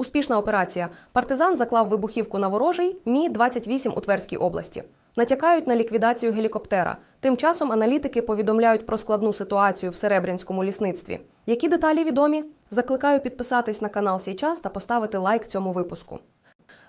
Успішна операція. Партизан заклав вибухівку на ворожий Мі 28 у Тверській області. Натякають на ліквідацію гелікоптера. Тим часом аналітики повідомляють про складну ситуацію в Серебрянському лісництві. Які деталі відомі? Закликаю підписатись на канал «Сій час та поставити лайк цьому випуску.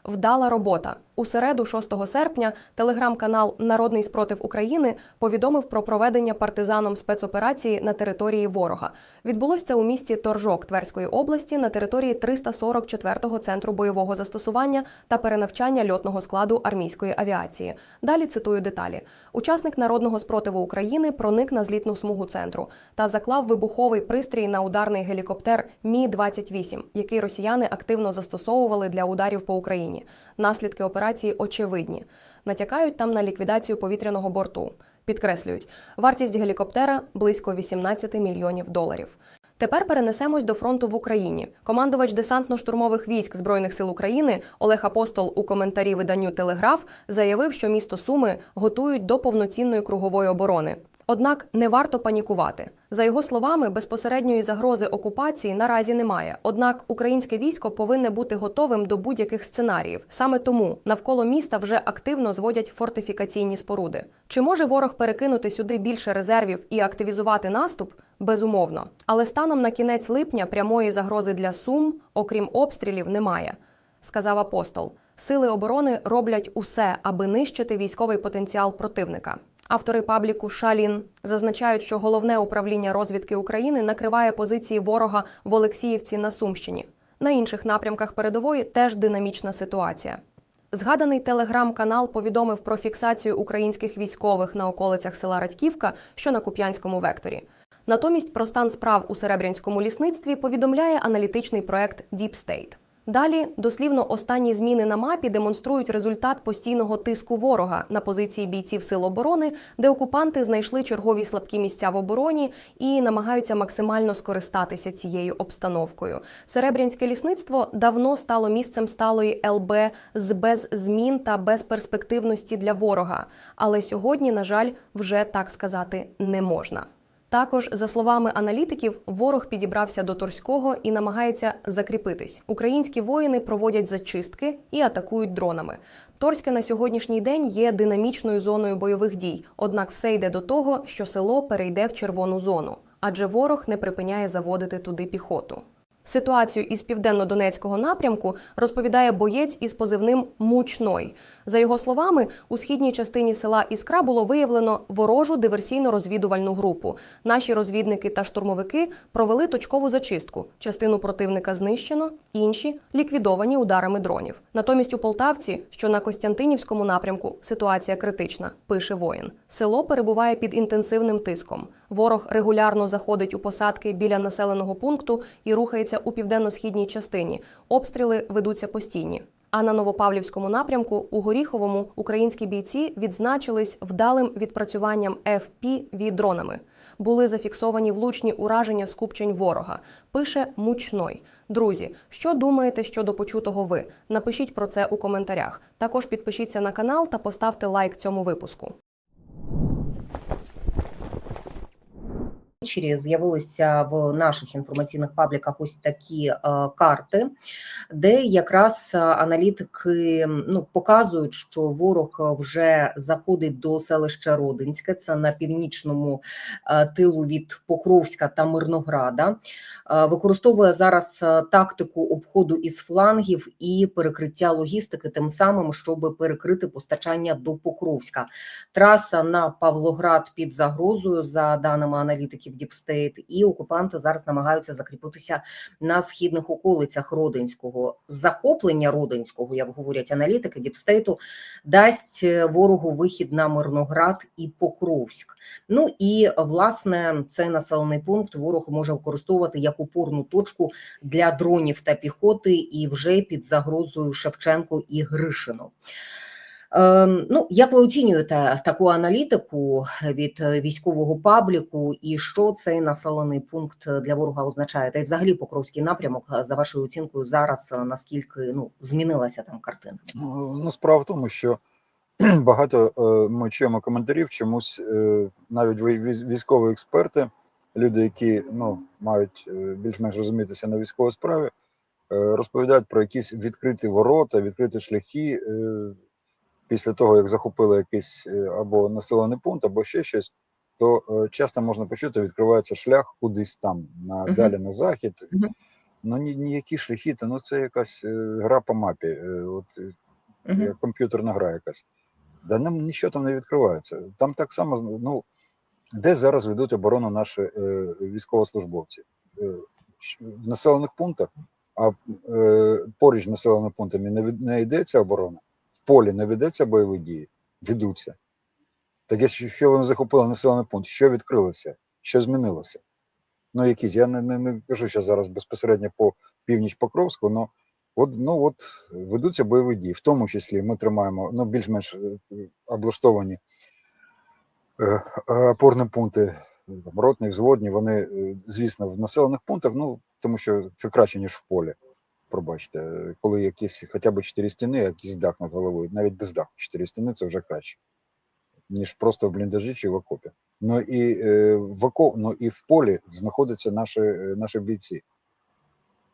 Вдала робота. У середу, 6 серпня, телеграм-канал Народний спротив України повідомив про проведення партизаном спецоперації на території ворога. Відбулося це у місті Торжок Тверської області на території 344-го центру бойового застосування та перенавчання льотного складу армійської авіації. Далі цитую деталі. Учасник народного спротиву України проник на злітну смугу центру та заклав вибуховий пристрій на ударний гелікоптер Мі 28 який росіяни активно застосовували для ударів по Україні. Наслідки операції очевидні. Натякають там на ліквідацію повітряного борту. Підкреслюють, вартість гелікоптера близько 18 мільйонів доларів. Тепер перенесемось до фронту в Україні. Командувач десантно-штурмових військ Збройних сил України Олег Апостол у коментарі виданню Телеграф заявив, що місто Суми готують до повноцінної кругової оборони. Однак не варто панікувати. За його словами, безпосередньої загрози окупації наразі немає. Однак українське військо повинне бути готовим до будь-яких сценаріїв. Саме тому навколо міста вже активно зводять фортифікаційні споруди. Чи може ворог перекинути сюди більше резервів і активізувати наступ? Безумовно. Але станом на кінець липня прямої загрози для Сум, окрім обстрілів, немає, сказав апостол. Сили оборони роблять усе, аби нищити військовий потенціал противника. Автори пабліку Шалін зазначають, що головне управління розвідки України накриває позиції ворога в Олексіївці на Сумщині. На інших напрямках передової теж динамічна ситуація. Згаданий телеграм-канал повідомив про фіксацію українських військових на околицях села Радьківка, що на Куп'янському векторі. Натомість про стан справ у Серебрянському лісництві повідомляє аналітичний проект Deep State. Далі дослівно останні зміни на мапі демонструють результат постійного тиску ворога на позиції бійців сил оборони, де окупанти знайшли чергові слабкі місця в обороні і намагаються максимально скористатися цією обстановкою. Серебрянське лісництво давно стало місцем сталої ЛБ з без змін та безперспективності для ворога. Але сьогодні, на жаль, вже так сказати не можна. Також, за словами аналітиків, ворог підібрався до Торського і намагається закріпитись. Українські воїни проводять зачистки і атакують дронами. Торське на сьогоднішній день є динамічною зоною бойових дій. Однак все йде до того, що село перейде в червону зону, адже ворог не припиняє заводити туди піхоту. Ситуацію із південно-донецького напрямку розповідає боєць із позивним Мучной. За його словами, у східній частині села Іскра було виявлено ворожу диверсійно-розвідувальну групу. Наші розвідники та штурмовики провели точкову зачистку. Частину противника знищено, інші ліквідовані ударами дронів. Натомість у Полтавці, що на Костянтинівському напрямку, ситуація критична, пише воїн. Село перебуває під інтенсивним тиском. Ворог регулярно заходить у посадки біля населеного пункту і рухається у південно-східній частині. Обстріли ведуться постійні. А на Новопавлівському напрямку у Горіховому українські бійці відзначились вдалим відпрацюванням FPV дронами. Були зафіксовані влучні ураження скупчень ворога. Пише мучной. Друзі, що думаєте щодо почутого ви? Напишіть про це у коментарях. Також підпишіться на канал та поставте лайк цьому випуску. Ввечері з'явилися в наших інформаційних пабліках ось такі е, карти, де якраз е, аналітики ну, показують, що ворог вже заходить до селища Родинське, це на північному е, тилу від Покровська та Мирнограда. Е, використовує зараз е, тактику обходу із флангів і перекриття логістики, тим самим, щоб перекрити постачання до Покровська. Траса на Павлоград під загрозою, за даними аналітиків Діпстейт, і окупанти зараз намагаються закріпитися на східних околицях Родинського. Захоплення Родинського, як говорять аналітики Діпстейту, дасть е, ворогу вихід на Мирноград і Покровськ. Ну і власне цей населений пункт ворог може використовувати як опорну точку для дронів та піхоти, і вже під загрозою Шевченко і Гришино. Ем, Ну, як ви оцінюєте таку аналітику від військового пабліку, і що цей населений пункт для ворога означає? Та й взагалі Покровський напрямок е, за вашою оцінкою зараз е, наскільки ну змінилася там картина? Ну, ну, справа в тому, що багато е, ми чуємо коментарів, чомусь навіть військові експерти, люди, які ну, мають більш-менш розумітися на військовій справі, розповідають про якісь відкриті ворота, відкриті шляхи після того, як захопили якийсь е, або населений пункт, або ще щось, то е, часто можна почути, відкривається шлях кудись там, на, далі на захід. Ну, ні, ніякі шляхи, то ну це якась е, гра по мапі, от, як комп'ютерна гра якась. Да нам нічого там не відкривається. Там так само, ну, де зараз ведуть оборону наші е, військовослужбовці? Е, в населених пунктах, а е, поруч з населеними пунктами не, не йдеться оборона, полі не ведеться бойові дії, ведуться. Так якщо що вони захопили населений пункт, що відкрилося, що змінилося? Ну, якісь, я не, не, не кажу, що зараз безпосередньо по північ Покровську, але от, ну, от ведуться бойові дії. В тому числі ми тримаємо ну, більш-менш е, облаштовані е, опорні пункти, там, ротні, взводні, вони, е, звісно, в населених пунктах, ну, тому що це краще, ніж в полі. Пробачте, е, коли якісь хоча б чотири стіни, якийсь дах над головою, навіть без даху чотири стіни це вже краще, ніж просто в бліндажі чи в окопі. Ну і е, в окоп, ну і в полі знаходяться наші, е, наші бійці.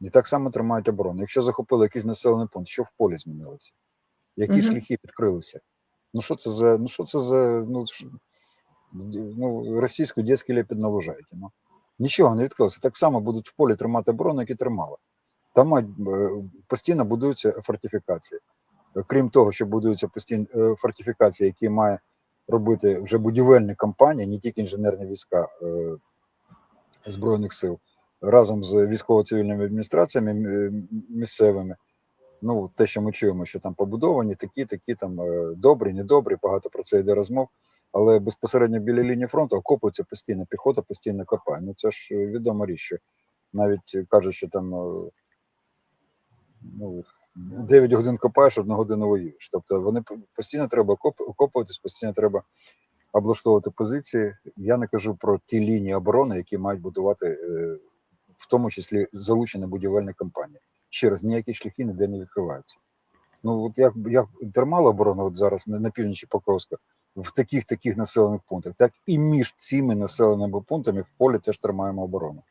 І так само тримають оборону. Якщо захопили якийсь населений пункт, що в полі змінилося? Які Мгм. шляхи відкрилися? Ну що це за ну що це за ну, ну російську дітський лепід на? Ну нічого не відкрилося. Так само будуть в полі тримати оборону, як і тримали. Там мають, е, постійно будуються фортифікації. Е, Крім того, що будуються постійно е, фортифікації, які має робити вже будівельні компанії, не тільки інженерні війська Збройних сил, разом з військово-цивільними адміністраціями місцевими. Ну, те, що ми чуємо, що там побудовані, такі, такі там добрі, недобрі, багато про це йде розмов. Але безпосередньо біля лінії фронту окопується постійно, піхота постійно копає. Ну це ж відома річ, що навіть кажуть, що там ну, 9 годин копаєш, одну годину воюєш. Тобто вони постійно треба окоп- окопуватись, постійно треба облаштовувати позиції. Я не кажу про ті лінії оборони, які мають будувати, е, в тому числі залучені будівельні компанії. Ще раз, ніякі шляхи ніде не відкриваються. Ну, от як, як тримала оборона от зараз на, півночі Покровська в таких таких населених пунктах, так і між цими населеними пунктами в полі теж тримаємо оборону.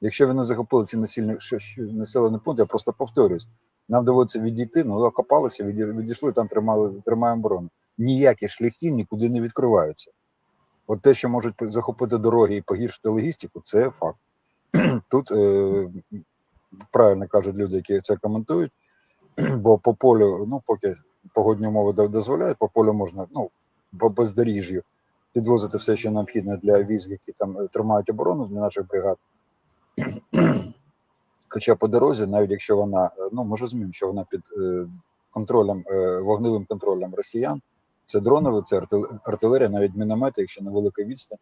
Якщо вони захопили ці насильні, що- що- населені пункти, я просто повторюсь, нам доводиться відійти, ну окопалися, відійшли, там тримали, тримаємо оборону. Ніякі шляхи нікуди не відкриваються. От те, що можуть захопити дороги і погіршити логістику, це факт. Тут е, правильно кажуть люди, які це коментують, бо по полю, ну поки погодні умови дозволяють, по полю можна, ну, по бездоріжжю підвозити все, що необхідне для військ, які там е, тримають оборону для наших бригад. Хоча по дорозі, навіть якщо вона, е, ну ми розуміємо, що вона під е, контролем, е, вогневим контролем росіян, це дронове, це артилерія, навіть міномети, якщо невелика відстань.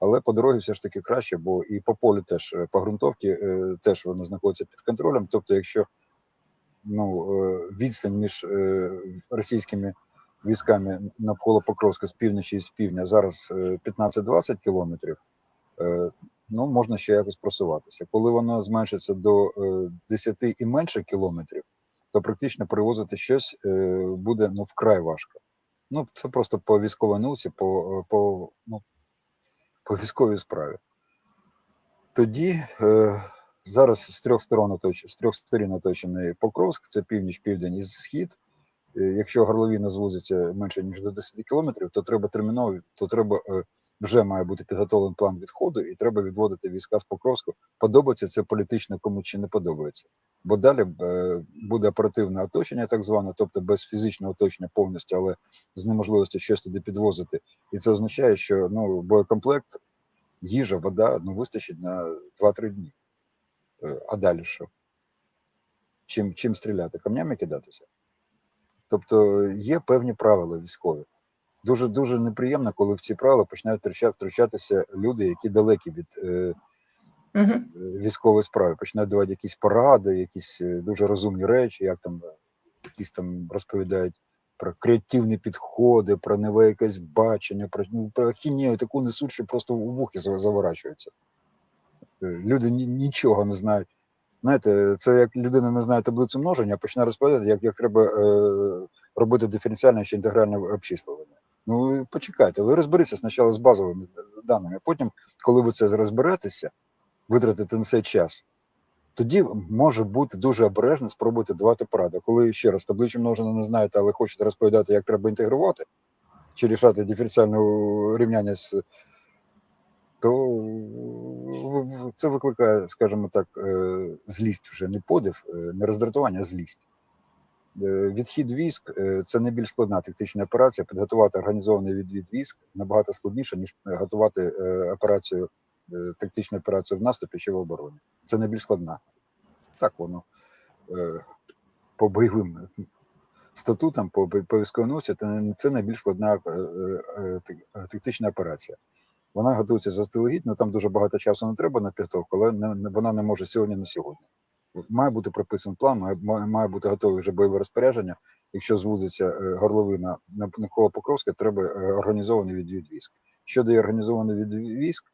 Але по дорозі все ж таки краще, бо і по полю теж по ґрунтовці теж вони знаходяться під контролем. Тобто, якщо ну, відстань між російськими військами навколо Покровська з півночі і з півдня зараз е, 15-20 кілометрів, ну можна ще якось просуватися. Коли воно зменшиться до е, 10 і менше кілометрів, то практично перевозити щось е, буде ну вкрай важко. Ну це просто по військовій науці, по, е, по, ну, по військовій справі. Тоді е, зараз з трьох сторон оточ, з трьох сторін оточений Покровськ, це північ, південь і схід. Е, Якщо горловина звузиться менше ніж до 10 кілометрів, то треба терміново, то треба е, вже має бути підготовлений план відходу, і треба відводити війська з Покровську. Подобається це політично кому чи не подобається. Бо далі е, буде оперативне оточення, так зване, тобто без фізичного оточення повністю, але з неможливістю щось туди підвозити. І це означає, що ну боєкомплект, їжа, вода ну вистачить на 2-3 дні. Е, А далі що? Чим, чим стріляти? Камнями кидатися? Тобто є певні правила військові. Дуже дуже неприємно, коли в ці правила починають втручатися люди, які далекі від е, е, військової справи, починають давати якісь поради, якісь е, дуже розумні речі, як там е, якісь там розповідають про креативні підходи, про нове якесь бачення, про, ну, про ахінею таку несуть, що просто у вухи за- заворачуються. Е, Люди ні- нічого не знають. Знаєте, це як людина не знає таблицю множення, а починає розповідати, як, як треба е, робити диференціальне чи інтегральне обчислювання. Ну почекайте, ви розберіться спочатку з базовими даними, а потім, коли ви це розберетеся, витратите на це час, тоді може бути дуже обережно спробувати давати пораду. Коли ще раз табличу множено не знаєте, але хочете розповідати, як треба інтегрувати чи рішати диференціальне рівняння з то це викликає, скажімо так, е, злість вже не подив, е, не роздратування, а злість. Е, Відхід військ е, це не більш складна тактична операція. Підготувати організований відвід військ набагато складніше, ніж готувати е, операцію, тактичну операцію в наступі чи в обороні. Це не більш складна. Так воно по бойовим статутам, по, військовій це найбільш складна так- тактична операція. Вона готується заздалегідь, ну там дуже багато часу не треба на підготовку, але вона не може сьогодні на сьогодні. Має бути прописаний план, має, бути готове вже бойове розпорядження. Якщо звузиться е, горловина на навколо Покровська, треба е, організований відвід військ. Що дає організований відвід військ?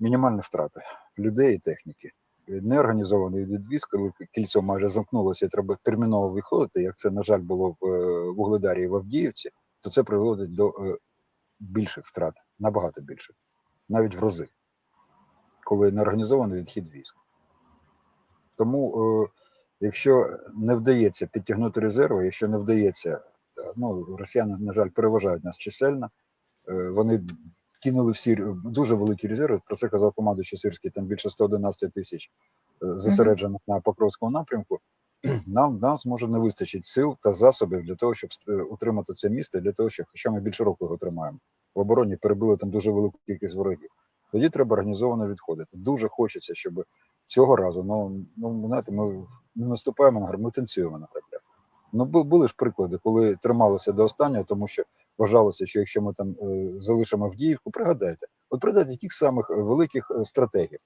Мінімальні втрати людей і техніки. Е, Неорганізований відвід військ, коли кільцо майже замкнулося і треба терміново виходити, як це, на жаль, було в Вугледарі і в Авдіївці, то це приводить до більших втрат, набагато більших, навіть в рази, коли не організований відхід військ. Тому, е, якщо не вдається підтягнути резерви, якщо не вдається, ну, росіяни, на жаль, переважають нас чисельно, е, вони кинули всі дуже великі резерви. Про це казав командуючий Сирський, там більше 111 тисяч е, зосереджених на Покровському напрямку. Нам, нам зможе не вистачить сил та засобів для того, щоб утримати це місто, для того, щоб хоча ми більше року його тримаємо. В обороні перебили там дуже велику кількість ворогів. Тоді треба організовано відходити. Дуже хочеться, щоб цього разу, ну, ну знаєте, ми не наступаємо на граб, ми танцюємо на граблях. Ну, були ж приклади, коли трималося до останнього, тому що вважалося, що якщо ми там е, залишимо Авдіївку, пригадайте, от пригадайте тих самих е, великих е, стратегів,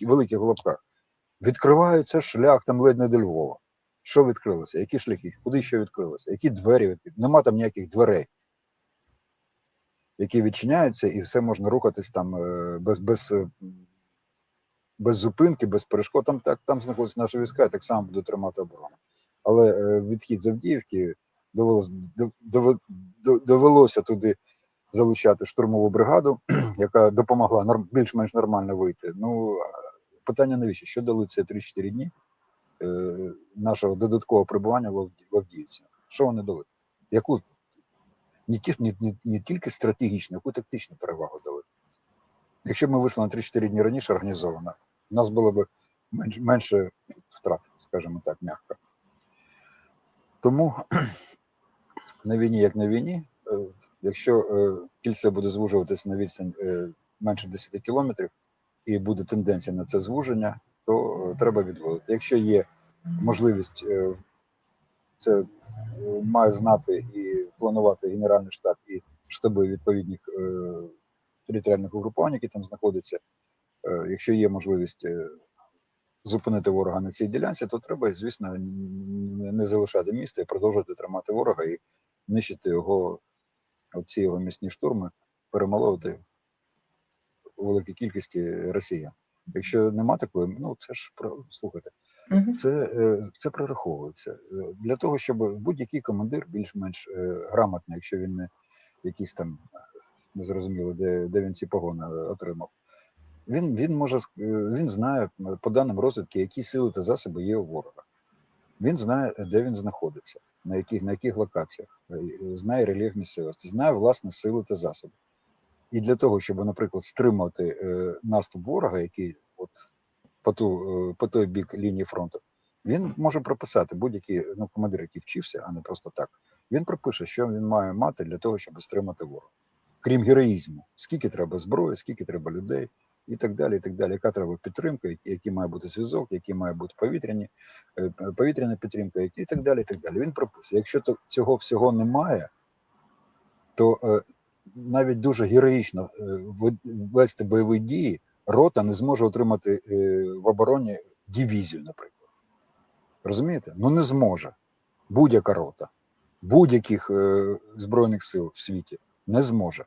великих в лапках. Відкривається шлях там ледь не до Львова. Що відкрилося? Які шляхи? Куди ще відкрилося? Які двері відкрили? Нема там ніяких дверей, які відчиняються, і все можна рухатись там без, без, без зупинки, без перешкод. Там так там знаходяться наші війська, і так само буде тримати оборону. Але е, відхід з Авдіївки довелося, дов- дов- довелося туди залучати штурмову бригаду, яка допомогла більш-менш нормально вийти. Ну питання навіщо? Що дали ці 3-4 дні е, нашого додаткового перебування в Авді- Авдіївці? Що вони дали? Яку не, не, не, не тільки стратегічну, яку тактичну перевагу дали? Якщо ми вийшли на 3-4 дні раніше організовано, у нас було б менш, менше втрат, скажімо так, м'яко. Тому на війні, як на війні, е, якщо е, кільце буде звужуватися на відстань е, менше 10 кілометрів, і буде тенденція на це звуження, то треба відводити. Якщо є можливість, це має знати і планувати Генеральний штаб і штаби відповідних територіальних угрупувань, які там знаходяться. Е, Якщо є можливість е, зупинити ворога на цій ділянці, то треба, звісно, не залишати місто і продовжувати тримати ворога і нищити його, оці його місні штурми, перемолоти у великій кількості росіян. Якщо нема такої, ну це ж про слухайте, це, е, це прораховується. Для того, щоб будь-який командир більш-менш грамотний, якщо він не якийсь там не зрозуміло, де, де він ці погони отримав. Він, він може е, він знає по даним розвідки, які сили та засоби є у ворога. Він знає, е, де він знаходиться, на яких, на яких локаціях, е, знає рельєф місцевості, знає власне сили та засоби. І для того, щоб, наприклад, стримати е, наступ ворога, який от по, ту, по той бік лінії фронту, він може прописати будь-який ну, командир, який вчився, а не просто так. Він пропише, що він має мати для того, щоб стримати ворога. Крім героїзму, скільки треба зброї, скільки треба людей, і так далі. і так далі. Яка треба підтримка, який має бути зв'язок, які має бути повітряні, е, повітряна підтримка, і так далі. і так далі. Він прописує. Якщо цього всього немає, то е, навіть дуже героїчно е, вести бойові дії, рота не зможе отримати е, в обороні дивізію, наприклад. Розумієте? Ну не зможе. Будь-яка рота, будь-яких е, збройних сил в світі не зможе.